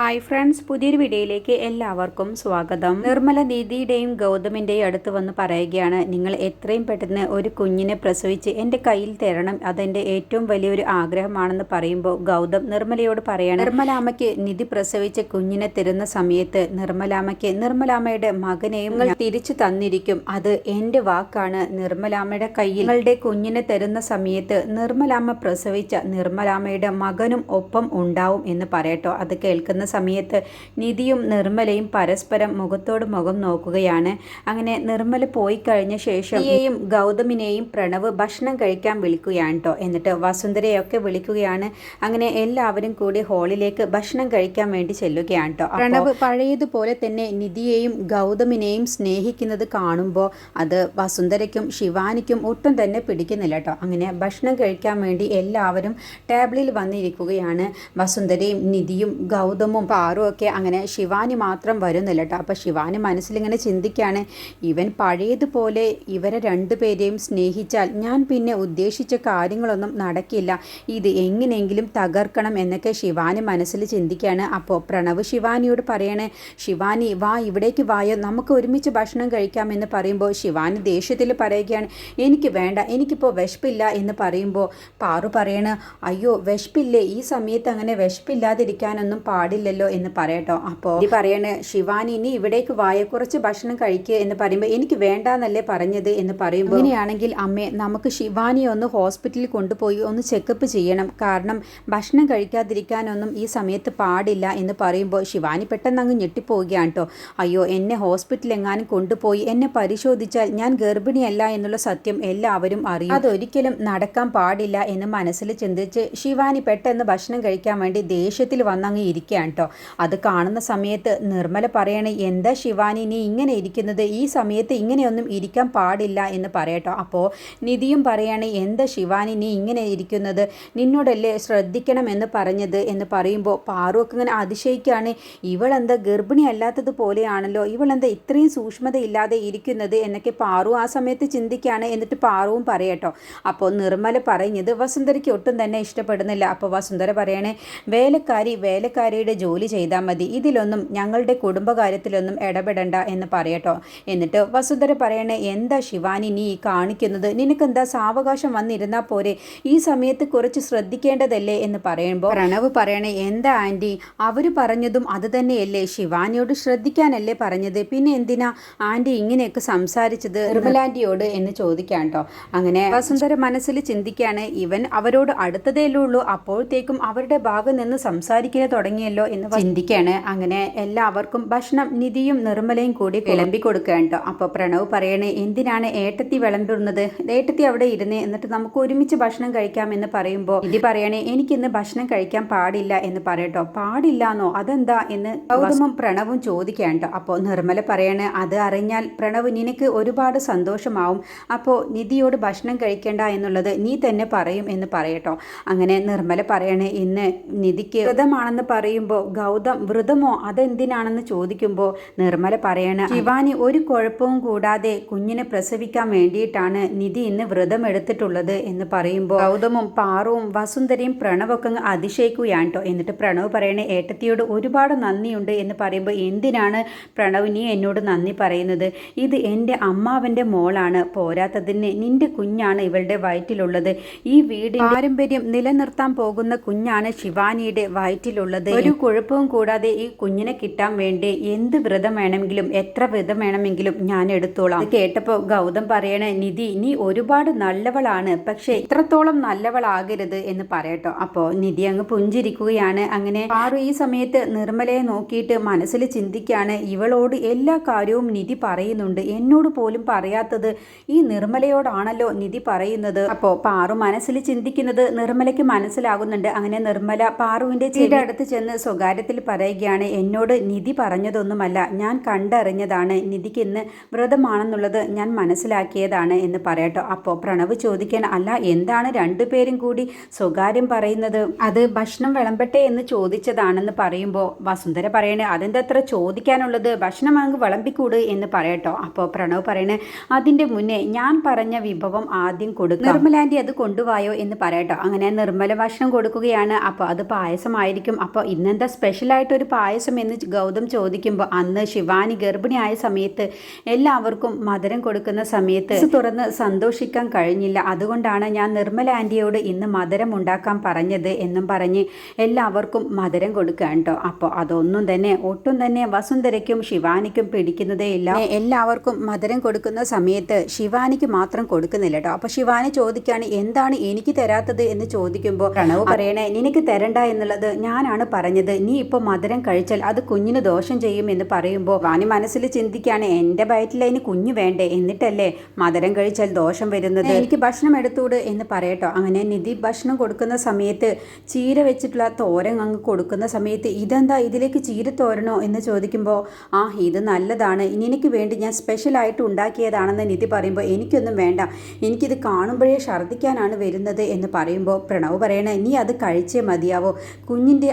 Hi friends പുതിയൊരു വീഡിയോയിലേക്ക് എല്ലാവർക്കും സ്വാഗതം. നിർമ്മല ദീദിയുടെയും ഗൗതമിന്റെയും അടുത്ത് വന്ന് പറയുകയാണ് നിങ്ങൾ എത്രയും പെട്ടെന്ന് ഒരു കുഞ്ഞിനെ പ്രസവിച്ച് എന്റെ കയ്യിൽ തരണം. അതെന്റെ ഏറ്റവും വലിയൊരു ആഗ്രഹമാണെന്ന് പറയുമ്പോൾ ഗൗതം നിർമ്മലയോട് പറയാണ് നിർമ്മലാമ്മയ്ക്ക് നിധി പ്രസവിച്ച കുഞ്ഞിനെ തരുന്ന സമയത്ത് നിർമ്മലാമ്മയ്ക്ക് നിർമ്മലാമ്മയുടെ മകനെയും നിങ്ങൾ തിരിച്ചു തന്നിരിക്കും. അത് എന്റെ വാക്കാണ്. നിർമ്മലാമ്മയുടെ കയ്യിൽ നിങ്ങളുടെ കുഞ്ഞിനെ തരുന്ന സമയത്ത് നിർമ്മലാമ്മ പ്രസവിച്ച നിർമ്മലാമ്മയുടെ മകനും ഒപ്പം ഉണ്ടാവും എന്ന് പറയട്ടോ. അത് കേൾക്കുന്ന സമയത്ത് നിധിയും നിർമ്മലയും പരസ്പരം മുഖത്തോട് മുഖം നോക്കുകയാണ്. അങ്ങനെ നിർമ്മല പോയി കഴിഞ്ഞ ശേഷം നിധിയെയും ഗൗതമിനെയും പ്രണവ് ഭക്ഷണം കഴിക്കാൻ വിളിക്കുകയാണ് കേട്ടോ എന്നിട്ട് വസുന്ധരയൊക്കെ വിളിക്കുകയാണ്. അങ്ങനെ എല്ലാവരും കൂടി ഹാളിലേക്ക് ഭക്ഷണം കഴിക്കാൻ വേണ്ടി ചെല്ലുകയാണ് കേട്ടോ പ്രണവ് പഴയതുപോലെ തന്നെ നിധിയെയും ഗൗതമിനെയും സ്നേഹിക്കുന്നത് കാണുമ്പോൾ അത് വസുന്ധരയ്ക്കും ശിവാനിക്കും ഒട്ടും തന്നെ പിടിക്കുന്നില്ല കേട്ടോ അങ്ങനെ ഭക്ഷണം കഴിക്കാൻ വേണ്ടി എല്ലാവരും ടേബിളിൽ വന്നിരിക്കുകയാണ്. വസുന്ധരയും നിധിയും ഗൗതമും പാറും ഒക്കെ അങ്ങനെ ശിവാനി മാത്രം വരുന്നില്ല കേട്ടോ അപ്പോൾ ശിവാനി മനസ്സിലിങ്ങനെ ചിന്തിക്കുകയാണ് ഇവൻ പഴയതുപോലെ ഇവരെ രണ്ടുപേരെയും സ്നേഹിച്ചാൽ ഞാൻ പിന്നെ ഉദ്ദേശിച്ച കാര്യങ്ങളൊന്നും നടക്കില്ല. ഇത് എങ്ങനെയെങ്കിലും തകർക്കണം എന്നൊക്കെ ശിവാനി മനസ്സിൽ ചിന്തിക്കുകയാണ് അപ്പോൾ പ്രണവ് ശിവാനിയോട് പറയണേ ശിവാനി വാ ഇവിടേക്ക് വായോ. നമുക്ക് ഒരുമിച്ച് ഭക്ഷണം കഴിക്കാമെന്ന് പറയുമ്പോൾ ശിവാനി ദേഷ്യത്തിൽ പറയുകയാണ് എനിക്ക് വേണ്ട എനിക്കിപ്പോൾ വിശപ്പില്ല എന്ന് പറയുമ്പോൾ പാറു പറയണ അയ്യോ വിശപ്പില്ലേ? ഈ സമയത്ത് അങ്ങനെ വിശപ്പില്ലാതിരിക്കാനൊന്നും പാടില്ലല്ലോ എന്ന് പറയട്ടോ. അപ്പോൾ ഇത് പറയണേ ശിവാനി ഇനി ഇവിടേക്ക് വായ കുറച്ച് ഭക്ഷണം കഴിക്കുക എന്ന് പറയുമ്പോൾ എനിക്ക് വേണ്ടാന്നല്ലേ പറഞ്ഞത് എന്ന് പറയുമ്പോൾ അങ്ങനെയാണെങ്കിൽ അമ്മേ നമുക്ക് ശിവാനി ഒന്ന് ഹോസ്പിറ്റലിൽ കൊണ്ടുപോയി ഒന്ന് ചെക്കപ്പ് ചെയ്യണം. കാരണം ഭക്ഷണം കഴിക്കാതിരിക്കാനൊന്നും ഈ സമയത്ത് പാടില്ല എന്ന് പറയുമ്പോൾ ശിവാനി പെട്ടെന്ന് അങ്ങ് ഞെട്ടിപ്പോവുകയാണ് കേട്ടോ അയ്യോ എന്നെ ഹോസ്പിറ്റലിൽ എങ്ങാനും കൊണ്ടുപോയി എന്നെ പരിശോധിച്ചാൽ ഞാൻ ഗർഭിണിയല്ല എന്നുള്ള സത്യം എല്ലാവരും അറിയും. അതൊരിക്കലും നടക്കാൻ പാടില്ല എന്ന് മനസ്സിൽ ചിന്തിച്ച് ശിവാനി പെട്ടെന്ന് ഭക്ഷണം കഴിക്കാൻ വേണ്ടി ദേഷ്യത്തിൽ വന്നങ്ങ് ഇരിക്കുകയാണ് കേട്ടോ. അത് കാണുന്ന സമയത്ത് നിർമ്മല പറയണേ എന്താ ശിവാനി നീ ഇങ്ങനെ ഇരിക്കുന്നത്? ഈ സമയത്ത് ഇങ്ങനെയൊന്നും ഇരിക്കാൻ പാടില്ല എന്ന് പറയട്ടോ. അപ്പോൾ നിധിയും പറയാണ് എന്താ ശിവാനി നീ ഇങ്ങനെ ഇരിക്കുന്നത്? നിന്നോടല്ലേ ശ്രദ്ധിക്കണം എന്ന് പറഞ്ഞത്? എന്ന് പറയുമ്പോൾ പാറുവൊക്കെ ഇങ്ങനെ അതിശയിക്കുകയാണ് ഇവളെന്താ ഗർഭിണി അല്ലാത്തതുപോലെയാണല്ലോ ഇവളെന്താ ഇത്രയും സൂക്ഷ്മതയില്ലാതെ ഇരിക്കുന്നത്? എന്നൊക്കെ പാറു ആ സമയത്ത് ചിന്തിക്കുകയാണ് എന്നിട്ട് പാറുവും പറയട്ടോ. അപ്പോൾ നിർമ്മല പറഞ്ഞത് വസുന്ധരയ്ക്ക് ഒട്ടും തന്നെ ഇഷ്ടപ്പെടുന്നില്ല. അപ്പോൾ വസുന്ധര പറയണേ വേലക്കാരി വേലക്കാരിയുടെ ജോലി ചെയ്താൽ മതി. ഇതിലൊന്നും ഞങ്ങളുടെ കുടുംബകാര്യത്തിലൊന്നും ഇടപെടണ്ട എന്ന് പറയട്ടോ. എന്നിട്ട് വസുന്ധര പറയണേ എന്താ ശിവാനി നീ കാണിക്കുന്നത്? നിനക്കെന്താ സാവകാശം വന്നിരുന്നാൽ പോരെ? ഈ സമയത്ത് കുറച്ച് ശ്രദ്ധിക്കേണ്ടതല്ലേ? എന്ന് പറയുമ്പോൾ പ്രണവ് പറയണേ എന്താ ആന്റി അവർ പറഞ്ഞതും അത് തന്നെയല്ലേ. ശിവാനിയോട് ശ്രദ്ധിക്കാനല്ലേ പറഞ്ഞത്. പിന്നെ എന്തിനാ ആന്റി ഇങ്ങനെയൊക്കെ സംസാരിച്ചത്? നിർമ്മലാന്റിയോട് എന്ന് ചോദിക്കാം അങ്ങനെ വസുന്ധര മനസ്സിൽ ചിന്തിക്കുകയാണ് ഇവൻ അവരോട് അടുത്തതേ ഉള്ളൂ. അപ്പോഴത്തേക്കും അവരുടെ ഭാഗം നിന്ന് സംസാരിക്കാൻ തുടങ്ങിയല്ലോ എന്ന് ചിന്തിക്കുകയാണ് അങ്ങനെ എല്ലാവർക്കും ഭക്ഷണം നിധിയും നിർമ്മലയും കൂടി വിളമ്പി കൊടുക്കുകയാണ് കേട്ടോ. അപ്പോൾ പ്രണവ് പറയണേ എന്തിനാണ് ഏട്ടത്തി വിളമ്പിടുന്നത് ഏട്ടത്തി അവിടെ ഇരുന്ന് എന്നിട്ട് നമുക്ക് ഒരുമിച്ച് ഭക്ഷണം കഴിക്കാം എന്ന് പറയുമ്പോൾ ഇത് പറയണേ എനിക്ക് ഇന്ന് ഭക്ഷണം കഴിക്കാൻ പാടില്ല എന്ന് പറയട്ടോ. പാടില്ലാന്നോ? അതെന്താ? എന്ന് ഗൗതമും പ്രണവും ചോദിക്കുകയാണ് കേട്ടോ. അപ്പോൾ നിർമ്മല പറയണേ അത് അറിഞ്ഞാൽ പ്രണവ് നിനക്ക് ഒരുപാട് സന്തോഷമാവും. അപ്പോൾ നിധിയോട് ഭക്ഷണം കഴിക്കേണ്ട എന്നുള്ളത് നീ തന്നെ പറയും എന്ന് പറയട്ടോ. അങ്ങനെ നിർമ്മല പറയണേ ഇന്ന് നിധിക്ക് വ്രതമാണെന്ന് പറയുമ്പോൾ ഗൗതം വ്രതമോ അതെന്തിനാണെന്ന് ചോദിക്കുമ്പോൾ നിർമ്മല പറയണ ശിവാനി ഒരു കുഴപ്പവും കൂടാതെ കുഞ്ഞിനെ പ്രസവിക്കാൻ വേണ്ടിയിട്ടാണ് നിധി ഇന്ന് വ്രതം എടുത്തിട്ടുള്ളത് എന്ന് പറയുമ്പോൾ ഗൗതമും പാറുവും വസുന്ധരയും പ്രണവൊക്കെ അതിശയിക്കുകയാണ് കേട്ടോ എന്നിട്ട് പ്രണവ് പറയണേ ഏട്ടത്തിയോട് ഒരുപാട് നന്ദിയുണ്ട് എന്ന് പറയുമ്പോൾ എന്തിനാണ് പ്രണവ് നീ എന്നോട് നന്ദി പറയുന്നത്? ഇത് എന്റെ അമ്മാവന്റെ മോളാണ് പോരാത്തതിന് നിന്റെ കുഞ്ഞാണ് ഇവളുടെ വയറ്റിലുള്ളത്. ഈ വീട് പാരമ്പര്യം നിലനിർത്താൻ പോകുന്ന കുഞ്ഞാണ് ശിവാനിയുടെ വയറ്റിലുള്ളത്. ഒരു കുഴപ്പവും കൂടാതെ ഈ കുഞ്ഞിനെ കിട്ടാൻ വേണ്ടി എന്ത് വ്രതം വേണമെങ്കിലും എത്ര വ്രതം വേണമെങ്കിലും ഞാൻ എടുത്തോളാം. കേട്ടപ്പോ കേട്ടപ്പോൾ ഗൗതം പറയണ നിധി നീ ഒരുപാട് നല്ലവളാണ് പക്ഷേ ഇത്രത്തോളം നല്ലവളാകരുത് എന്ന് പറയട്ടോ. അപ്പോൾ നിധി അങ്ങ് പുഞ്ചിരിക്കുകയാണ്. അങ്ങനെ ആറു ഈ സമയത്ത് നിർമ്മലയെ നോക്കിയിട്ട് മനസ്സിൽ ചിന്തിക്കുകയാണ്. ഇവളോട് എല്ലാ കാര്യവും നിധി പറയുന്നുണ്ട്. എന്നോട് പോലും പറയാത്തത് ഈ നിർമ്മലയോടാണല്ലോ നിധി പറയുന്നത്. അപ്പോൾ പാറു മനസ്സിൽ ചിന്തിക്കുന്നത് നിർമ്മലയ്ക്ക് മനസ്സിലാകുന്നുണ്ട്. അങ്ങനെ നിർമ്മല പാറുവിന്റെ ചെടി അടുത്ത് ചെന്ന് സ്വകാര്യത്തിൽ പറയുകയാണ് എന്നോട് നിധി പറഞ്ഞതൊന്നുമല്ല ഞാൻ കണ്ടറിഞ്ഞതാണ്. നിധിക്ക് ഇന്ന് വ്രതമാണെന്നുള്ളത് ഞാൻ മനസ്സിലാക്കിയതാണ് എന്ന് പറയട്ടോ. അപ്പോൾ പ്രണവ് ചോദിക്കാൻ അല്ല എന്താണ് രണ്ടുപേരും കൂടി സ്വകാര്യം പറയുന്നത്? അത് ഭക്ഷണം വിളമ്പട്ടെ എന്ന് ചോദിച്ചതാണെന്ന് പറയുമ്പോൾ വസുന്ധര പറയണേ അതിന്റെ അത്ര ചോദിക്കാനുള്ളത്? ഭക്ഷണം അങ്ങ് വിളമ്പിക്കൂട് എന്ന് പറയട്ടോ. അപ്പോൾ പ്രണവ് പറയണേ അതിന്റെ മുന്നേ ഞാൻ പറഞ്ഞ വിഭവം ആദ്യം കൊടുക്കും. നിർമ്മലാന്റെ അത് കൊണ്ടുപോയോ എന്ന് പറയട്ടോ. അങ്ങനെ നിർമ്മല ഭക്ഷണം കൊടുക്കുകയാണ്. അപ്പോൾ അത് പായസമായിരിക്കും. അപ്പോൾ ഇന്നെന്താ സ്പെഷ്യലായിട്ട് ഒരു പായസം എന്ന് ഗൗതം ചോദിക്കുമ്പോൾ അന്ന് ശിവാനി ഗർഭിണിയായ സമയത്ത് എല്ലാവർക്കും മധുരം കൊടുക്കുന്ന സമയത്ത് തുറന്ന് സന്തോഷിക്കാൻ കഴിഞ്ഞില്ല. അതുകൊണ്ടാണ് ഞാൻ നിർമ്മല ആന്റിയോട് ഇന്ന് മധുരം ഉണ്ടാക്കാൻ പറഞ്ഞത് എന്നും പറഞ്ഞ് എല്ലാവർക്കും മധുരം കൊടുക്കുക കേട്ടോ. അപ്പോൾ അതൊന്നും തന്നെ ഒട്ടും തന്നെ വസുന്ധരയ്ക്കും ശിവാനിക്കും പിടിക്കുന്നതേ ഇല്ല. എല്ലാവർക്കും മധുരം കൊടുക്കുന്ന സമയത്ത് ശിവാനിക്ക് മാത്രം കൊടുക്കുന്നില്ല കേട്ടോ. അപ്പോൾ ശിവാനി ചോദിക്കുകയാണ് എന്താണ് എനിക്ക് തരാത്തത്? എന്ന് ചോദിക്കുമ്പോൾ പ്രണവ് പറയണേ നിനക്ക് തരണ്ട എന്നുള്ളത് ഞാനാണ് പറഞ്ഞത്. നീ ഇപ്പോൾ മധുരം കഴിച്ചാൽ അത് കുഞ്ഞിന് ദോഷം ചെയ്യും എന്ന് പറയുമ്പോൾ വാനി മനസ്സിൽ ചിന്തിക്കുകയാണ് എന്റെ വയറ്റിൽ അതിന് കുഞ്ഞു വേണ്ടേ? എന്നിട്ടല്ലേ മധുരം കഴിച്ചാൽ ദോഷം വരുന്നത്? എനിക്ക് ഭക്ഷണം എടുത്തൂട് എന്ന് പറയട്ടോ. അങ്ങനെ നിധി ഭക്ഷണം കൊടുക്കുന്ന സമയത്ത് ചീര വെച്ചിട്ടുള്ള തോരൻ അങ്ങ് കൊടുക്കുന്ന സമയത്ത് ഇതെന്താ ഇതിലേക്ക് ചീര തോരണോ? എന്ന് ചോദിക്കുമ്പോൾ ആ ഇത് നല്ലതാണ്. ഇനി എനിക്ക് വേണ്ടി ഞാൻ സ്പെഷ്യലായിട്ട് ഉണ്ടാക്കിയതാണെന്ന് നിധി പറയുമ്പോൾ എനിക്കൊന്നും വേണ്ട. എനിക്കിത് കാണുമ്പോഴേ ഛർദ്ദിക്കാനാണ് വരുന്നത് എന്ന് പറയുമ്പോൾ പ്രണവ് പറയണേ നീ അത് കഴിച്ചേ മതിയാവോ. കുഞ്ഞിന്റെ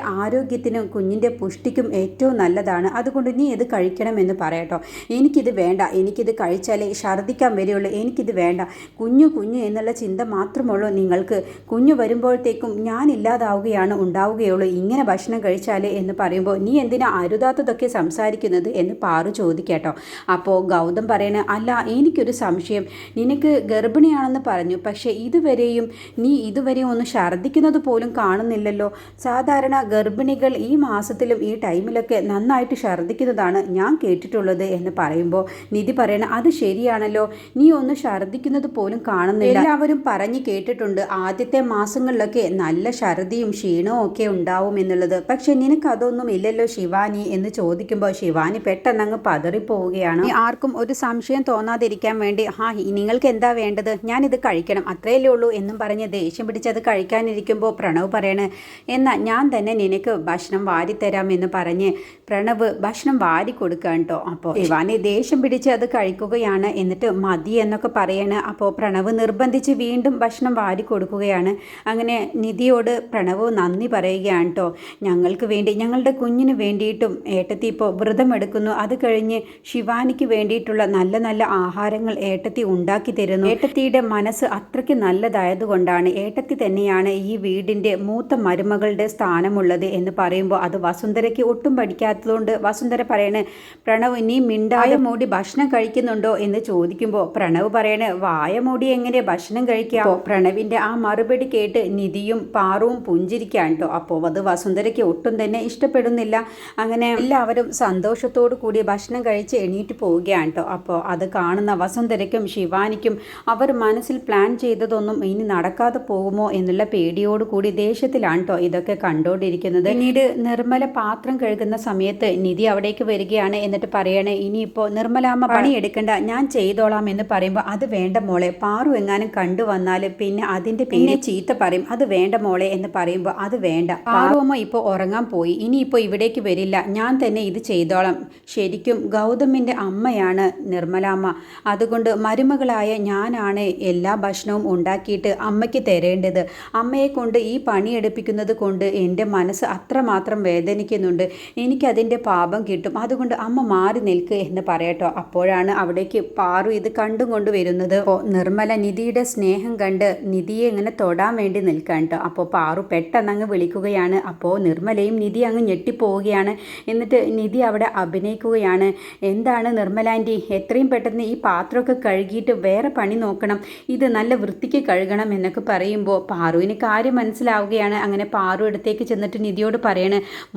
ആരോഗ്യത്തിനും കുഞ്ഞിന്റെ പുഷ്ടിക്കും ഏറ്റവും നല്ലതാണ്. അതുകൊണ്ട് നീ ഇത് കഴിക്കണമെന്ന് പറയട്ടോ. എനിക്കിത് വേണ്ട. എനിക്കിത് കഴിച്ചാലേ ഛർദ്ദിക്കാൻ വരികയുള്ളൂ എനിക്കിത് വേണ്ട. കുഞ്ഞു കുഞ്ഞു എന്നുള്ള ചിന്ത മാത്രമുള്ളൂ നിങ്ങൾക്ക്. കുഞ്ഞു വരുമ്പോഴത്തേക്കും ഞാൻ ഇല്ലാതാവുകയാണ് ഉണ്ടാവുകയുള്ളൂ. ഇങ്ങനെ ഭക്ഷണം കഴിച്ചാലേ എന്ന് പറയുമ്പോൾ നീ എന്തിനാ അരുതാത്തതൊക്കെ സംസാരിക്കുന്നത് എന്ന് പാറു ചോദിക്കട്ടോ. അപ്പോൾ ഗൗതം പറയണ അല്ല എനിക്കൊരു സംശയം. നിനക്ക് ഗർഭിണിയാണെന്ന് പറഞ്ഞു. പക്ഷേ ഇതുവരെയും നീ ഇതുവരെയും ഒന്ന് ഛർദ്ദിക്കുന്നത് പോലും കാണുന്നില്ലല്ലോ. സാധാരണ ഗർഭിണികൾ ഈ മാസത്തിലും ഈ ടൈമിലൊക്കെ നന്നായിട്ട് ഛർദ്ദിക്കുന്നതാണ് ഞാൻ കേട്ടിട്ടുള്ളത് എന്ന് പറയുമ്പോൾ. നിധി പറയണ അത് ശരിയാണല്ലോ. നീ ഒന്ന് ഛർദ്ദിക്കുന്നത് പോലും കാണുന്നില്ല. എല്ലാവരും പറഞ്ഞു കേട്ടിട്ടുണ്ട് ആദ്യത്തെ മാസങ്ങളിലൊക്കെ നല്ല ഛർദിയും ക്ഷീണവും ഒക്കെ ഉണ്ടാവും എന്നുള്ളത്. പക്ഷെ നിനക്കതൊന്നും ഇല്ലല്ലോ ശിവാനി. എന്ന് ചോദിക്കുമ്പോൾ ശിവാനി പെട്ടെന്ന് അങ്ങ് പതറിപ്പോവുകയാണ്. ആർക്കും ഒരു സംശയം തോന്നാതിരിക്കാൻ വേണ്ടി ഹാ നിങ്ങൾക്ക് എന്താ വേണ്ടത്? ഞാനിത് കഴിക്കണം അത്രയല്ലേ ഉള്ളൂ എന്നും പറഞ്ഞ് ദേഷ്യം പിടിച്ചത് കഴിക്കാനിരിക്കുമ്പോൾ പ്രണവ് പറയണേ എന്നാൽ ഞാൻ തന്നെ നിനക്ക് ഭക്ഷണം വാരിത്തരാം എന്ന് പറഞ്ഞ് പ്രണവ് ഭക്ഷണം വാരി കൊടുക്കുകയാണ് കേട്ടോ. അപ്പോൾ ശിവാനി ദേഷ്യം പിടിച്ച് അത് കഴിക്കുകയാണ്. എന്നിട്ട് മതി എന്നൊക്കെ പറയാണ്. അപ്പോൾ പ്രണവ് നിർബന്ധിച്ച് വീണ്ടും ഭക്ഷണം വാരി കൊടുക്കുകയാണ് അങ്ങനെ നിധിയോട് പ്രണവ് നന്ദി പറയുകയാണ് കേട്ടോ. ഞങ്ങൾക്ക് വേണ്ടി ഞങ്ങളുടെ കുഞ്ഞിന് വേണ്ടിയിട്ടും ഏട്ടത്തി ഇപ്പോൾ വ്രതമെടുക്കുന്നു അത് കഴിഞ്ഞ് ശിവാനിക്ക് വേണ്ടിയിട്ടുള്ള നല്ല നല്ല ആഹാരങ്ങൾ ഏട്ടത്തി ഉണ്ടാക്കി തരുന്നു. ഏട്ടത്തിയുടെ മനസ്സ് അത്രയ്ക്ക് നല്ലതായതുകൊണ്ടാണ് ഏട്ടത്തി തന്നെയാണ് ഈ വീടിന്റെ മൂത്ത മരുമകളുടെ സ്ഥാനമുള്ളത് എന്ന് പറയുമ്പോൾ അത് വസുന്ധരയ്ക്ക് ഒട്ടും പഠിക്കാത്തതുകൊണ്ട് വസുന്ധര പറയണേ പ്രണവ് ഇനി മിണ്ടായ മൂടി ഭക്ഷണം കഴിക്കുന്നുണ്ടോ എന്ന് ചോദിക്കുമ്പോൾ പ്രണവ് പറയണേ വായ മൂടി എങ്ങനെ ഭക്ഷണം കഴിക്കാം? പ്രണവിന്റെ ആ മറുപടി കേട്ട് നിധിയും പാറുവും പുഞ്ചിരിക്കാൻ കേട്ടോ. അപ്പോൾ അത് വസുന്ധരയ്ക്ക് ഒട്ടും തന്നെ ഇഷ്ടപ്പെടുന്നില്ല. അങ്ങനെ എല്ലാവരും സന്തോഷത്തോടു കൂടി ഭക്ഷണം കഴിച്ച് എണീറ്റ് പോവുകയാണ് കേട്ടോ. അപ്പോൾ അത് കാണുന്ന വസുന്ധരയ്ക്കും ശിവാനിക്കും അവർ മനസ്സിൽ പ്ലാൻ ചെയ്തതൊന്നും ഇനി നടക്കാതെ പോകുമോ എന്നുള്ള പേടിയോടുകൂടി ദേഷ്യത്തിലാണ് കേട്ടോ ഇതൊക്കെ കണ്ടുകൊണ്ടിരിക്കുന്നത്. പിന്നീട് നിർമ്മല പാത്രം കഴുകുന്ന സമയത്ത് നിധി അവിടേക്ക് വരികയാണ് എന്നിട്ട് പറയണേ ഇനിയിപ്പോൾ നിർമ്മലാമ്മ പണി എടുക്കണ്ട ഞാൻ ചെയ്തോളാം എന്ന് പറയുമ്പോൾ അത് വേണ്ട മോളെ പാറു എങ്ങാനും കണ്ടു വന്നാൽ പിന്നെ അതിന്റെ പിന്നെ ചീത്ത പറയും അത് വേണ്ട മോളെ എന്ന് പറയുമ്പോൾ അത് വേണ്ട. പാറുവമ്മ ഇപ്പോൾ ഉറങ്ങാൻ പോയി ഇനിയിപ്പോൾ ഇവിടേക്ക് വരില്ല ഞാൻ തന്നെ ഇത് ചെയ്തോളാം. ശരിക്കും ഗൗതമിന്റെ അമ്മയാണ് നിർമ്മലാമ്മ. അതുകൊണ്ട് മരുമകളായ ഞാനാണ് എല്ലാ ഭക്ഷണവും ഉണ്ടാക്കിയിട്ട് അമ്മയ്ക്ക് തരേണ്ടത്. അമ്മയെ കൊണ്ട് ഈ പണിയെടുപ്പിക്കുന്നത് കൊണ്ട് എന്റെ മനസ്സ് അത്രമാത്രം വേദനിക്കുന്നുണ്ട്. എനിക്കതിന്റെ പാപം കിട്ടും. അതുകൊണ്ട് അമ്മ മാറി നിൽക്ക് എന്ന് പറയട്ടോ. അപ്പോഴാണ് അവിടേക്ക് പാറു ഇത് കണ്ടും കൊണ്ട് വരുന്നത്. അപ്പോൾ നിർമ്മല നിധിയുടെ സ്നേഹം കണ്ട് നിധിയെ ഇങ്ങനെ തൊടാൻ വേണ്ടി നിൽക്കാൻ കേട്ടോ അപ്പോൾ പാറു പെട്ടെന്ന് അങ്ങ് വിളിക്കുകയാണ്. അപ്പോൾ നിർമ്മലയും നിധി അങ്ങ് ഞെട്ടിപ്പോവുകയാണ്. എന്നിട്ട് നിധി അവിടെ അഭിനയിക്കുകയാണ്. എന്താണ് നിർമ്മലാന്റി എത്രയും പെട്ടെന്ന് ഈ പാത്രമൊക്കെ കഴുകിയിട്ട് വേറെ പണി നോക്കണം. ഇത് നല്ല വൃത്തിക്ക് കഴുകണം എന്നൊക്കെ പറയുമ്പോൾ പാറുവിന് കാര്യം മനസ്സിലാവുകയാണ്. അങ്ങനെ പാറു അടുത്തേക്ക് ചെന്നിട്ട് നിധിയോട് പറയണേ.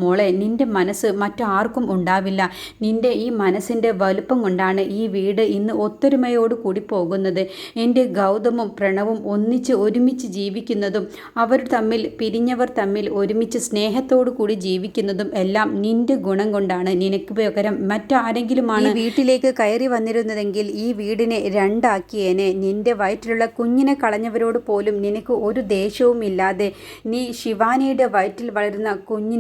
മോളെ നിന്റെ മനസ്സ് മറ്റാർക്കും ഉണ്ടാവില്ല. നിന്റെ ഈ മനസ്സിന്റെ വലുപ്പം കൊണ്ടാണ് ഈ വീട് ഇന്ന് ഒത്തൊരുമയോട് കൂടി പോകുന്നത്. എന്റെ ഗൗതമും പ്രണവും ഒന്നിച്ച് ഒരുമിച്ച് ജീവിക്കുന്നതും അവർ തമ്മിൽ പിരിഞ്ഞവർ തമ്മിൽ ഒരുമിച്ച് സ്നേഹത്തോടു കൂടി ജീവിക്കുന്നതും എല്ലാം നിന്റെ ഗുണം കൊണ്ടാണ്. നിനക്ക് പകരം മറ്റാരെങ്കിലുമാണ് വീട്ടിലേക്ക് കയറി വന്നിരുന്നതെങ്കിൽ ഈ വീടിനെ രണ്ടാക്കിയേനെ. നിന്റെ വയറ്റിലുള്ള കുഞ്ഞിനെ കളഞ്ഞവരോട് പോലും നിനക്ക് ഒരു ദേഷ്യവും ഇല്ലാതെ നീ ശിവാനിയുടെ വയറ്റിൽ വളരുന്ന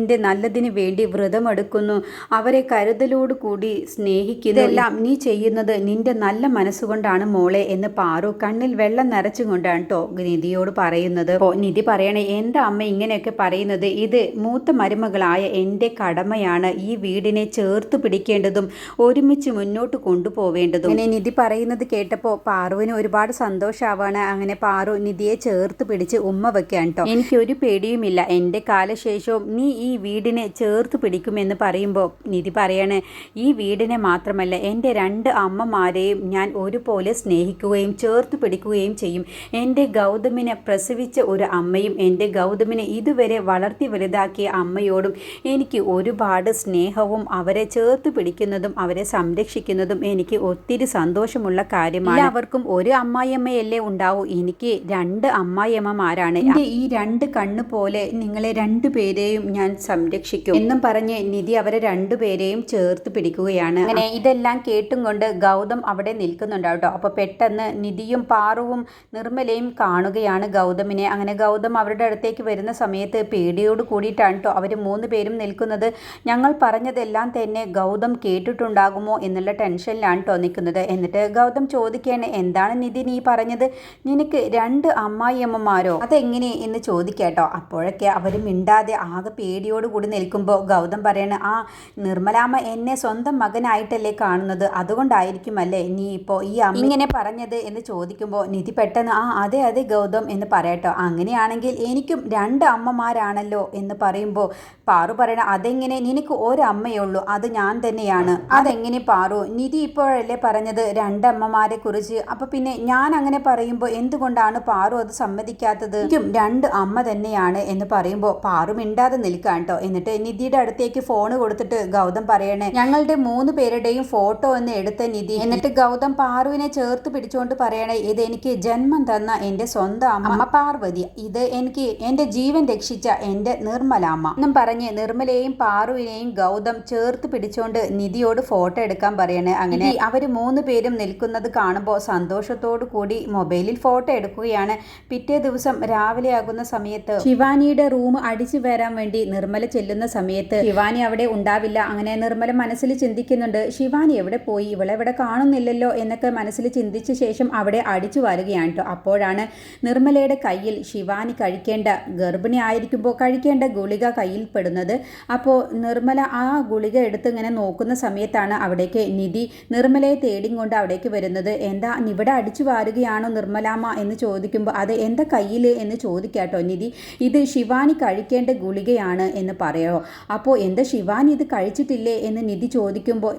കുഞ്ഞിന്റെ നല്ലതിന് വേണ്ടി വ്രതമെടുക്കുന്നു. അവരെ കരുതലോട് കൂടി സ്നേഹിക്കുന്നു. എല്ലാം നീ ചെയ്യുന്നത് നിന്റെ നല്ല മനസ്സുകൊണ്ടാണ് മോളെ എന്ന് പാറു കണ്ണിൽ വെള്ളം നിറച്ചുകൊണ്ടാണ് കേട്ടോ നിധിയോട് പറയുന്നത്. നിധി പറയണേ എന്താ അമ്മ ഇങ്ങനെയൊക്കെ പറയുന്നത്? ഇത് മൂത്ത മരുമകളായ എന്റെ കടമയാണ്. ഈ വീടിനെ ചേർത്ത് പിടിക്കേണ്ടതും ഒരുമിച്ച് മുന്നോട്ട് കൊണ്ടുപോവേണ്ടതും. അങ്ങനെ നിധി പറയുന്നത് കേട്ടപ്പോൾ പാറുവിന് ഒരുപാട് സന്തോഷമാവാണ് അങ്ങനെ പാറു നിധിയെ ചേർത്ത് പിടിച്ച് ഉമ്മ വെക്കാൻ കേട്ടോ എനിക്കൊരു പേടിയുമില്ല. എന്റെ കാലശേഷവും നീ ഈ വീടിനെ ചേർത്ത് പിടിക്കുമെന്ന് പറയുമ്പോൾ നിധി പറയാണ് ഈ വീടിനെ മാത്രമല്ല എന്റെ രണ്ട് അമ്മമാരെയും ഞാൻ ഒരുപോലെ സ്നേഹിക്കുകയും ചേർത്ത് പിടിക്കുകയും ചെയ്യും. എന്റെ ഗൗതമിനെ പ്രസവിച്ച ഒരു അമ്മയും എന്റെ ഗൗതമിനെ ഇതുവരെ വളർത്തി വലുതാക്കിയ അമ്മയോടും എനിക്ക് ഒരുപാട് സ്നേഹവും അവരെ ചേർത്ത് പിടിക്കുന്നതും അവരെ സംരക്ഷിക്കുന്നതും എനിക്ക് ഒത്തിരി സന്തോഷമുള്ള കാര്യമാണ്. അവർക്കും ഒരു അമ്മായിയമ്മയല്ലേ ഉണ്ടാവൂ? എനിക്ക് രണ്ട് അമ്മായിയമ്മമാരാണ്. ഈ രണ്ട് കണ്ണ് പോലെ നിങ്ങളെ രണ്ടു പേരെയും ഞാൻ സംരക്ഷിക്കും. എന്നും പറഞ്ഞ് നിധി അവരെ രണ്ടുപേരെയും ചേർത്ത് പിടിക്കുകയാണ്. അങ്ങനെ ഇതെല്ലാം കേട്ടും കൊണ്ട് ഗൗതം അവിടെ നിൽക്കുന്നുണ്ട് കേട്ടോ. അപ്പോൾ പെട്ടെന്ന് നിധിയും പാറുവും നിർമ്മലയും കാണുകയാണ് ഗൗതമിനെ. അങ്ങനെ ഗൗതം അവരുടെ അടുത്തേക്ക് വരുന്ന സമയത്ത് പേടിയോട് കൂടിയിട്ടാണ് കേട്ടോ അവർ മൂന്ന് പേരും നിൽക്കുന്നത്. ഞങ്ങൾ പറഞ്ഞതെല്ലാം തന്നെ ഗൗതം കേട്ടിട്ടുണ്ടാകുമോ എന്നുള്ള ടെൻഷനിലാണ് കേട്ടോ നിൽക്കുന്നത്. എന്നിട്ട് ഗൗതം ചോദിക്കുകയാണ് എന്താണ് നിധി നീ പറഞ്ഞത്? നിനക്ക് രണ്ട് അമ്മായിയമ്മമാരോ? അതെങ്ങനെ? എന്ന് ചോദിക്കാട്ടോ അപ്പോഴൊക്കെ അവർ മിണ്ടാതെ ആകെ പേടിയോട് കൂടി നിൽക്കുമ്പോൾ ഗൗതം പറയണ ആ നിർമ്മലാമ്മ എന്നെ സ്വന്തം മകനായിട്ടല്ലേ കാണുന്നത്? അതുകൊണ്ടായിരിക്കും അല്ലേ നീ ഇപ്പോൾ ഈ അമ്മ ഇങ്ങനെ പറഞ്ഞത്? എന്ന് ചോദിക്കുമ്പോൾ നിധി പെട്ടെന്ന് ആ അതെ അതെ ഗൗതം എന്ന് പറയട്ടോ അങ്ങനെയാണെങ്കിൽ എനിക്കും രണ്ട് അമ്മമാരാണല്ലോ എന്ന് പറയുമ്പോൾ പാറു പറയണ അതെങ്ങനെ? നിനക്ക് ഒരമ്മയുള്ളൂ അത് ഞാൻ തന്നെയാണ്. അതെങ്ങനെ പാറു? നിധി ഇപ്പോഴല്ലേ പറഞ്ഞത് രണ്ടമ്മമാരെ കുറിച്ച്? അപ്പൊ പിന്നെ ഞാൻ അങ്ങനെ പറയുമ്പോൾ എന്തുകൊണ്ടാണ് പാറു അത് സമ്മതിക്കാത്തത്? എനിക്കും രണ്ട് അമ്മ തന്നെയാണ് എന്ന് പറയുമ്പോൾ പാറു മിണ്ടാതെ നിൽക്കാൻ കേട്ടോ. എന്നിട്ട് നിധിയുടെ അടുത്തേക്ക് ഫോൺ കൊടുത്തിട്ട് ഗൗതം പറയണേ ഞങ്ങളുടെ മൂന്ന് പേരുടെയും ഫോട്ടോ ഒന്ന് എടുത്ത നിധി. എന്നിട്ട് ഗൗതം പാറുവിനെ ചേർത്ത് പിടിച്ചുകൊണ്ട് പറയണേ ഇത് എനിക്ക് ജന്മം തന്ന എന്റെ സ്വന്തം അമ്മ പാർവതി. ഇത് എനിക്ക് എന്റെ ജീവൻ രക്ഷിച്ച എന്റെ നിർമ്മലാമ്മ. എന്നും പറഞ്ഞ് നിർമ്മലയെയും പാറുവിനെയും ഗൗതം ചേർത്ത് പിടിച്ചുകൊണ്ട് നിധിയോട് ഫോട്ടോ എടുക്കാൻ പറയണേ. അങ്ങനെ അവർ മൂന്ന് പേരും നിൽക്കുന്നത് കാണുമ്പോൾ സന്തോഷത്തോടു കൂടി മൊബൈലിൽ ഫോട്ടോ എടുക്കുകയാണ്. പിറ്റേ ദിവസം രാവിലെ ആകുന്ന സമയത്ത് ശിവാനിയുടെ റൂം അടിച്ചു വരാൻ വേണ്ടി നിർമ്മല ചെല്ലുന്ന സമയത്ത് ശിവാനി അവിടെ ഉണ്ടാവില്ല. അങ്ങനെ നിർമ്മല മനസ്സിൽ ചിന്തിക്കുന്നുണ്ട് ശിവാനി എവിടെ പോയി? ഇവളെ ഇവിടെ കാണുന്നില്ലല്ലോ എന്നൊക്കെ മനസ്സിൽ ചിന്തിച്ച ശേഷം അവിടെ അടിച്ചു വരികയാണ് കേട്ടോ. അപ്പോഴാണ് നിർമ്മലയുടെ കയ്യിൽ ശിവാനി കഴിക്കേണ്ട ഗർഭിണി ആയിരിക്കുമ്പോൾ കഴിക്കേണ്ട ഗുളിക കയ്യിൽ പെടുന്നത്. അപ്പോൾ നിർമ്മല ആ ഗുളിക എടുത്ത് ഇങ്ങനെ നോക്കുന്ന സമയത്താണ് അവിടേക്ക് നിധി നിർമ്മലയെ തേടിയും കൊണ്ട് അവിടേക്ക് വരുന്നത്. എന്താ ഇവിടെ അടിച്ചു വാരുകയാണോ നിർമ്മലാമ്മ? എന്ന് ചോദിക്കുമ്പോൾ അത് എന്താ കയ്യിൽ എന്ന് ചോദിക്കാട്ടോ നിധി. ഇത് ശിവാനി കഴിക്കേണ്ട ഗുളികയാണ്. എന്ന് പറയോ? അപ്പോൾ എന്താ ശിവാനി ഇത് കഴിച്ചിട്ടില്ലേ എന്ന് നിധി ചോദിക്കുമ്പോൾ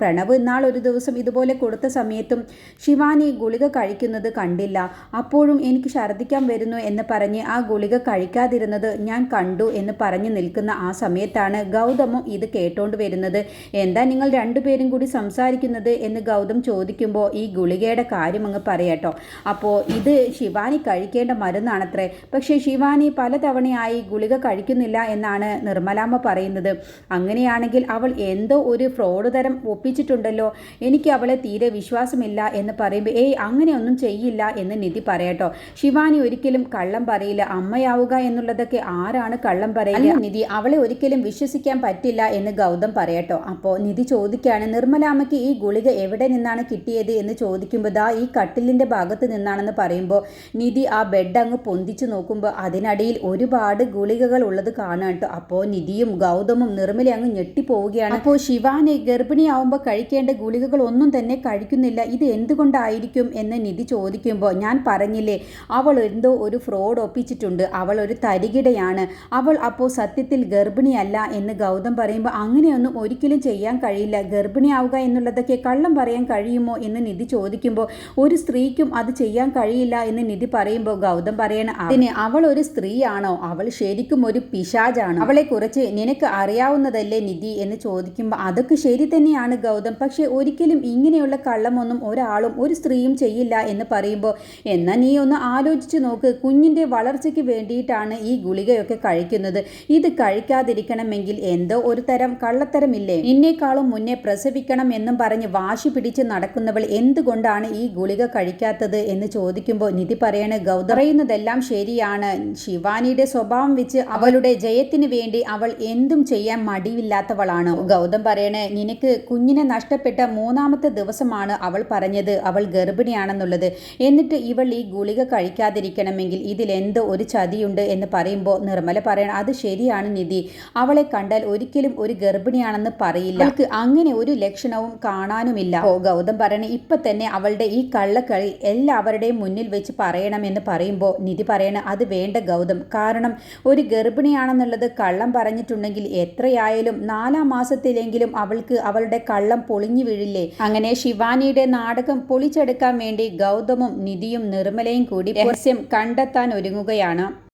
പ്രണവ് ഇന്നാൾ ഒരു ദിവസം ഇതുപോലെ കൊടുത്ത സമയത്തും ശിവാനി ഗുളിക കഴിക്കുന്നത് കണ്ടില്ല. അപ്പോഴും എനിക്ക് ഛർദ്ദിക്കാൻ വരുന്നു എന്ന് പറഞ്ഞ് ആ ഗുളിക കഴിക്കാതിരുന്നത് ഞാൻ കണ്ടു എന്ന് പറഞ്ഞു നിൽക്കുന്ന ആ സമയത്താണ് ഗൗതമും ഇത് കേട്ടോണ്ട് വരുന്നത്. എന്താ നിങ്ങൾ രണ്ടുപേരും കൂടി സംസാരിക്കുന്നത് എന്ന് ഗൗതം ചോദിക്കുമ്പോൾ ഈ ഗുളികയുടെ കാര്യം അങ്ങ് പറയട്ടോ. അപ്പോൾ ഇത് ശിവാനി കഴിക്കേണ്ട മരുന്നാണത്രേ. പക്ഷേ ശിവാനി പലതവണയായി ഗുളിക കഴിക്കുന്നില്ല എന്നാണ് നിർമ്മലാമ്മ പറയുന്നത്. അങ്ങനെയാണെങ്കിൽ അവൾ എന്തോ ഒരു ഫ്രോഡ് തരം ഒപ്പിച്ചിട്ടുണ്ടല്ലോ. എനിക്ക് അവളെ തീരെ വിശ്വാസമില്ല എന്ന് പറയുമ്പോൾ ഏയ് അങ്ങനെയൊന്നും ചെയ്യില്ല എന്ന് നിധി പറയട്ടോ. ശിവാനി ഒരിക്കലും കള്ളം പറയില്ല. അമ്മയാവുക എന്നുള്ളതൊക്കെ ആരാണ് കള്ളം പറയുക നിധി അവളെ ഒരിക്കലും വിശ്വസിക്കാൻ പറ്റില്ല എന്ന് ഗൗതം പറയട്ടോ. അപ്പോൾ നിധി ചോദിക്കുകയാണ് നിർമ്മലാമ്മയ്ക്ക് ഈ ഗുളിക എവിടെ നിന്നാണ് കിട്ടിയത്? എന്ന് ചോദിക്കുമ്പോൾ ദാ ഈ കട്ടിലിന്റെ ഭാഗത്ത് നിന്നാണെന്ന് പറയുമ്പോൾ നിധി ആ ബെഡ് അങ്ങ് പൊന്തിച്ചു നോക്കുമ്പോൾ അതിനടിയിൽ ഒരുപാട് ഗുളികകൾ ഉള്ളത് കാണാം കേട്ടോ അപ്പോൾ നിധിയും ഗൗതമും നിർമ്മല അങ്ങ് ഞെട്ടിപ്പോവുകയാണ്. അപ്പോൾ ശിവാനി ഗർഭിണിയാവുമ്പോൾ കഴിക്കേണ്ട ഗുളികകൾ ഒന്നും തന്നെ കഴിക്കുന്നില്ല. ഇത് എന്തുകൊണ്ടായിരിക്കും എന്ന് നിധി ചോദിക്കുമ്പോൾ ഞാൻ പറഞ്ഞില്ലേ അവൾ എന്തോ ഒരു ഫ്രോഡ് ഒപ്പിച്ചിട്ടുണ്ട്. അവൾ ഒരു തരികിടയാണ്. അവൾ അപ്പോൾ സത്യത്തിൽ ഗർഭിണിയല്ല എന്ന് ഗൗതം പറയുമ്പോൾ അങ്ങനെയൊന്നും ഒരിക്കലും ചെയ്യാൻ കഴിയില്ല. ഗർഭിണിയാവുക എന്നുള്ളതൊക്കെ കള്ളം പറയാൻ കഴിയുമോ എന്ന് നിധി ചോദിക്കുമ്പോൾ ഒരു സ്ത്രീക്കും അത് ചെയ്യാൻ കഴിയില്ല എന്ന് നിധി പറയുമ്പോൾ ഗൗതം പറയണ അതിന് അവൾ ഒരു സ്ത്രീയാണോ? അവൾ ശരിക്കും ഒരു പിശാജാണ് അവളെ കുറച്ച് നിനക്ക് അറിയാവുന്നതല്ലേ നിധി എന്ന് ചോദിക്കുമ്പോൾ അതൊക്കെ ശരി തന്നെയാണ് ഗൗതം. പക്ഷെ ഒരിക്കലും ഇങ്ങനെയുള്ള കള്ളമൊന്നും ഒരാളും ഒരു സ്ത്രീയും ചെയ്യില്ല എന്ന് പറയുമ്പോൾ എന്നാൽ നീ ഒന്ന് ആലോചിച്ച് നോക്ക്. കുഞ്ഞിന്റെ വളർച്ചയ്ക്ക് വേണ്ടിയിട്ടാണ് ഈ ഗുളികയൊക്കെ കഴിക്കുന്നത്. ഇത് കഴിക്കാതിരിക്കണമെങ്കിൽ എന്തോ ഒരു തരം കള്ളത്തരമില്ലേ? നിന്നേക്കാളും മുന്നേ പ്രസവിക്കണം എന്നും പറഞ്ഞ് വാശി പിടിച്ച് നടക്കുന്നവൾ എന്തുകൊണ്ടാണ് ഈ ഗുളിക കഴിക്കാത്തത് എന്ന് ചോദിക്കുമ്പോൾ നിധി പറയണ ഗൗതം പറയുന്നതെല്ലാം ശരിയാണ്. ശിവാനിയുടെ സ്വഭാവം വെച്ച് അവളുടെ ജയത്തിന് വേണ്ടി അവൾ എന്തും ചെയ്യാൻ മടിയില്ലാത്തവളാണ് ഗൗതം പറയണേ നിനക്ക് കുഞ്ഞിനെ നഷ്ടപ്പെട്ട മൂന്നാമത്തെ ദിവസമാണ് അവൾ പറഞ്ഞത്. അവൾ ഗർഭിണിയാണെന്നുള്ളത്. എന്നിട്ട് ഇവൾ ഈ ഗുളിക കഴിക്കാതിരിക്കണമെങ്കിൽ ഇതിലെന്തോ ഒരു ചതിയുണ്ട് എന്ന് പറയുമ്പോൾ നിർമ്മല പറയണം അത് ശരിയാണ് നിധി. അവളെ കണ്ടാൽ ഒരിക്കലും ഒരു ഗർഭിണിയാണെന്ന് പറയില്ല. അവൾക്ക് അങ്ങനെ ഒരു ലക്ഷണവും കാണാനുമില്ല. ഓ ഗൗതം പറയണേ ഇപ്പൊ തന്നെ അവളുടെ ഈ കള്ളക്കളി എല്ലാവരുടെയും മുന്നിൽ വെച്ച് പറയണമെന്ന് പറയുമ്പോൾ നിധി പറയണ അത് വേണ്ട ഗൗതം. കാരണം ഒരു ഗർഭിണിയാണെന്നുള്ളത് കള്ളം പറഞ്ഞിട്ടുണ്ടെങ്കിൽ എത്രയായാലും നാലാം മാസത്തിലെങ്കിലും അവൾക്ക് അവളുടെ കള്ളം പൊളിഞ്ഞു വീഴില്ലേ? അങ്ങനെ ശിവാനിയുടെ നാടകം പൊളിച്ചെടുക്കാൻ വേണ്ടി ഗൗതമും നിധിയും നിർമ്മലയും കൂടി രഹസ്യം കണ്ടെത്താൻ ഒരുങ്ങുകയാണ്.